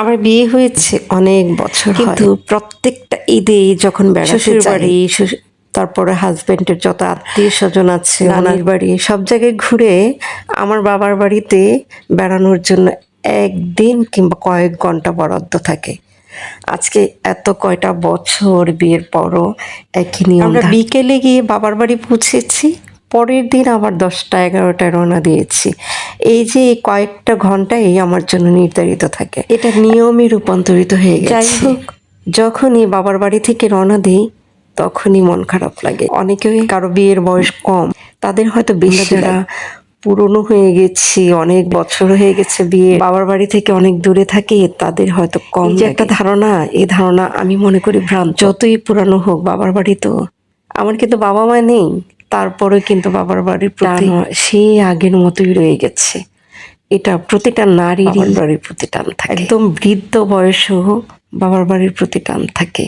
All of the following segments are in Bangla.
আমার বিয়ে হয়েছে অনেক বছর কিন্তু প্রত্যেকটা ঈদে যখন বেড়াতে বাড়ি তারপরে হাজবেন্ডের যত আত্মীয় স্বজন আছে নানির বাড়ি সব জায়গায় ঘুরে আমার বাবার বাড়িতে বেড়ানোর জন্য একদিন কিংবা কয়েক ঘণ্টা বরাদ্দ থাকে। আজকে এত কয়টা বছর বিয়ের পরও একই নিয়ম বিকেলে গিয়ে বাবার বাড়ি পৌঁছেছি। পরের দিন আবার দশটা এগারোটায় রওনা দিয়েছি। এই যে এই কয়েকটা ঘন্টাই আমার জন্য নির্ধারিত থাকে। এটা নিয়মে রূপান্তরিত হয়ে গেছে। যাই হোক। যখনই বাবার বাড়ি থেকে রওনা দিই তখনই মন খারাপ লাগে। অনেকেই কারও বিয়ের বয়স কম। তাদের হয়তো বেশি যারা পুরনো হয়ে গেছি অনেক বছর হয়ে গেছে বিয়ে। বাবার বাড়ি থেকে অনেক দূরে থাকি তাদের হয়তো কম যে একটা ধারণা এই ধারণা আমি মনে করি ভ্রান্ত। যতই পুরানো হোক বাবার বাড়ি তো আমার কিন্তু বাবা মা নেই। তারপরে কিন্তু বাবার বাড়ির প্রতি সে আগের মতোই রয়ে গেছে। এটা প্রতিটা নারীর বাড়ির প্রতি টান থাকে। একদম বৃদ্ধ বয়সেও বাবার বাড়ির প্রতি টান থাকে।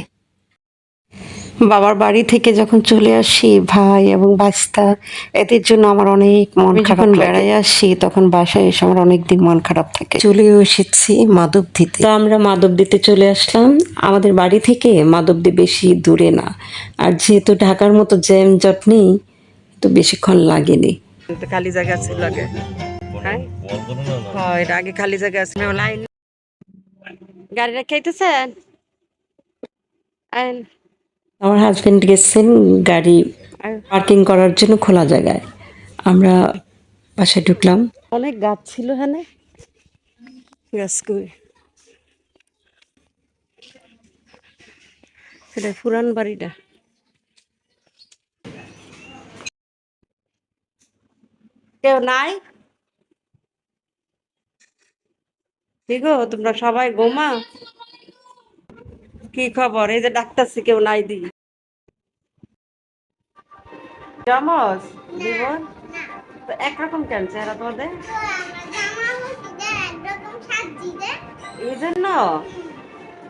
বাবার বাড়ি থেকে যখন চলে আসি ভাই এবং বাস্তা এদের জন্য আমার অনেক মন খারাপ বেড়াই আসি তখন বাসায় এসে আমার অনেক দিন মন খারাপ থাকে। চলেও এসেছি মাধবদীতে। তো আমরা মাধবদীতে চলে আসলাম। আমাদের বাড়ি থেকে মাধবদী বেশি দূরে না। আর যেহেতু ঢাকার মতো জ্যাম জট নেই তো বেশিক্ষণ লাগেনি। তো খালি জায়গা ছিল আগে হ্যাঁ? হ্যাঁ, এটা আগে খালি জায়গা আছে। লাইন গাড়ি রেখাইতেছেন আইন। আমার হাজবেন্ড গেছেন গাড়ি পার্কিং করার জন্য খোলা জায়গায়। আমরা বাসায় ঢুকলাম। অনেক গাছ ছিল হ্যাঁ সেটা পুরান বাড়িটা। কেউ নাই? কি গো তোমরা সবাই গোমা? কি খবর? এই যে ডাক্তার ডাক্তারছি কেউ নাই দি। জমজ জীবন তো একরকম কেন চেহারা তোমাদের? এই জন্য?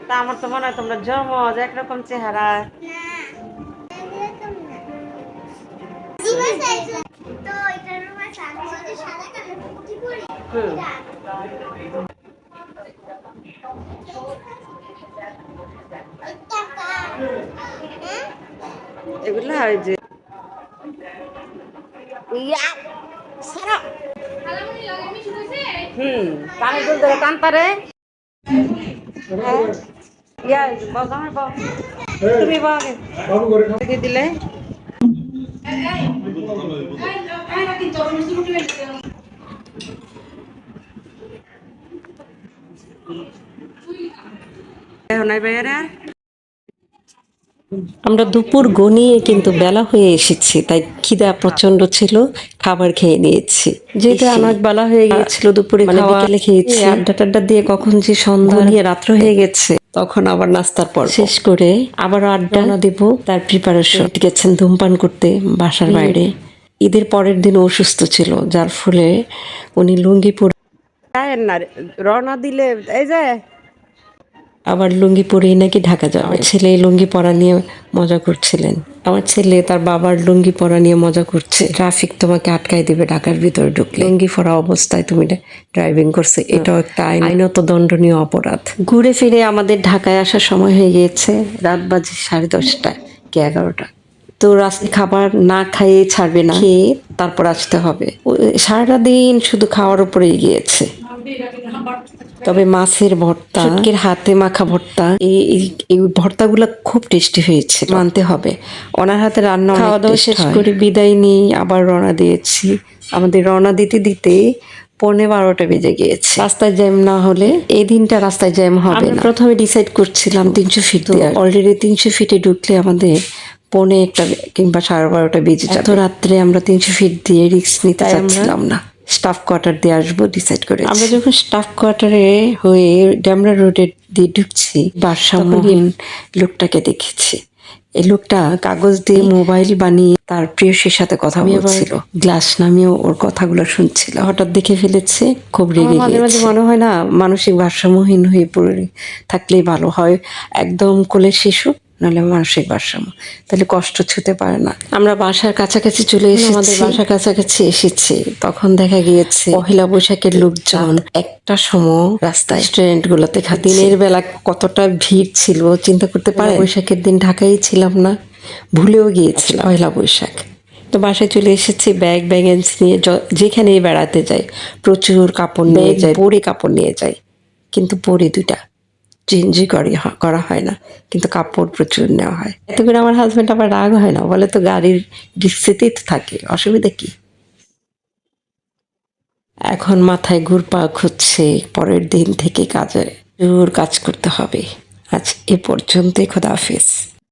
তা আমার তো মনে হয় তোমরা জমজ, একরকম চেহারা। হুম। এগুলা ওই যে। হুম পানি দুল ধরে আমার তুমি বাবা দিয়ে দিলে। নাই ভাইয়ারা আমরা দুপুর গনিয়ে কিন্তু বেলা হয়ে এসেছি তাই খিদা প্রচণ্ড ছিল খাবার খেয়ে নিয়েছি। যেহেতু অনেক বেলা হয়ে গিয়েছিল দুপুরে মানে বিকেলে খেয়েছি। আড্ডা টাড্ডা দিয়ে কখন যে সন্ধ্যা নিয়ে রাত্র হয়ে গেছে। তখন আবার নাস্তার পর শেষ করে আবার আড্ডা না দেবো। তার প্রিপারেশন গেছেন ধূমপান করতে বাসার বাইরে। ঈদের পরের দিন অসুস্থ ছিল যার ফলে উনি লুঙ্গি পরে রওনা দিলে এই যে আবার লুঙ্গি পরেই নাকি ঢাকা যাবে ছেলে লুঙ্গি পরা নিয়ে মজা করছিলেন। আমার ছেলে তার বাবার লুঙ্গি পরা নিয়ে মজা করছে। ট্রাফিক তোমাকে আটকাই দিবে ঢাকার ভিতরে ঢুকলে। লুঙ্গি পরা অবস্থায় তুমি ড্রাইভিং করছে। এটাও একটা আইন আইনত দণ্ডনীয় অপরাধ। ঘুরে ফিরে আমাদের ঢাকায় আসার সময় হয়ে গিয়েছে রাত বাজে সাড়ে দশটা কি এগারোটা। তো রাস্তায় খাবার না খাইয়ে ছাড়বে না খেয়ে তারপর আসতে হবে। সারাটা দিন শুধু খাওয়ার উপরেই গিয়েছে। তবে মাছের ভর্তা শুটকির হাতে মাখা ভর্তা এই এই- ভর্তাগুলো খুব টেস্টি হয়েছে। মানতে হবে। ওনার হাতে রান্না খাওয়া দাওয়া শেষ করে বিদায় নিয়ে আবার রওনা দিয়েছি। আমাদের রওনা দিতে দিতে পৌনে বারোটা বেজে গিয়েছে। রাস্তায় জ্যাম না হলে এই দিনটা রাস্তায় জ্যাম হবে প্রথমে ডিসাইড করছিলাম তিনশো ফিট অলরেডি তিনশো ফিটে ঢুকলে আমাদের পৌনে একটা কিংবা সাড়ে বারোটা বেজে যাবে। এত রাত্রে আমরা তিনশো ফিট দিয়ে রিস্ক নিতে চাচ্ছিলাম না। স্টাফ কোয়ার্টার দিয়ে আসব ডিসাইড করে আমরা যখন স্টাফ কোয়ার্টারে হয়ে ড্যামরা রোডে দিয়ে ঢুকছি ভারসাম্যহীন লোকটাকে দেখেছি। এই লোকটা কাগজ দিয়ে মোবাইল বানিয়ে তার প্রিয়সীর সাথে কথা বলছিল। গ্লাস নামিয়েও ওর কথাগুলো শুনছিল। হঠাৎ দেখে ফেলেছে খুব রেগে মাঝে মাঝে মনে হয় না মানসিক ভারসাম্যহীন হয়ে পড়ে থাকলেই ভালো হয়। একদম কোলে শিশু নাহলে মানসিক ভারসাম্য। তাহলে কষ্ট ছুতে পারে না। আমরা বাসার কাছাকাছি চলে এসে আমাদের বাসার কাছাকাছি এসেছি। তখন দেখা গিয়েছে পহেলা বৈশাখের লোকজন একটা সময় রাস্তায় রেস্টুরেন্ট গুলোতে খা দিনের বেলা কতটা ভিড় ছিল চিন্তা করতে পারে? বৈশাখের দিন ঢাকায় ছিলাম না ভুলেও গিয়েছিলাম। পয়লা বৈশাখ। তো বাসায় চলে এসেছি ব্যাগ ব্যাগেন্স নিয়ে যেখানেই বেড়াতে যাই প্রচুর কাপড় নিয়ে যাই পরে কাপড় নিয়ে যাই। কিন্তু পরে দুটা চেঞ্জই করি করা হয় না। কিন্তু কাপড় প্রচুর নেওয়া হয়। এত করে আমার হাজব্যান্ড আবার রাগ হয় না বলে তো গাড়ির ডিসিতেই তো থাকে, অসুবিধা কি? এখন মাথায় ঘুরপাক হচ্ছে পরের দিন থেকে কাজে জোর কাজ করতে হবে। আজ এ পর্যন্তই, খোদা হাফিজ।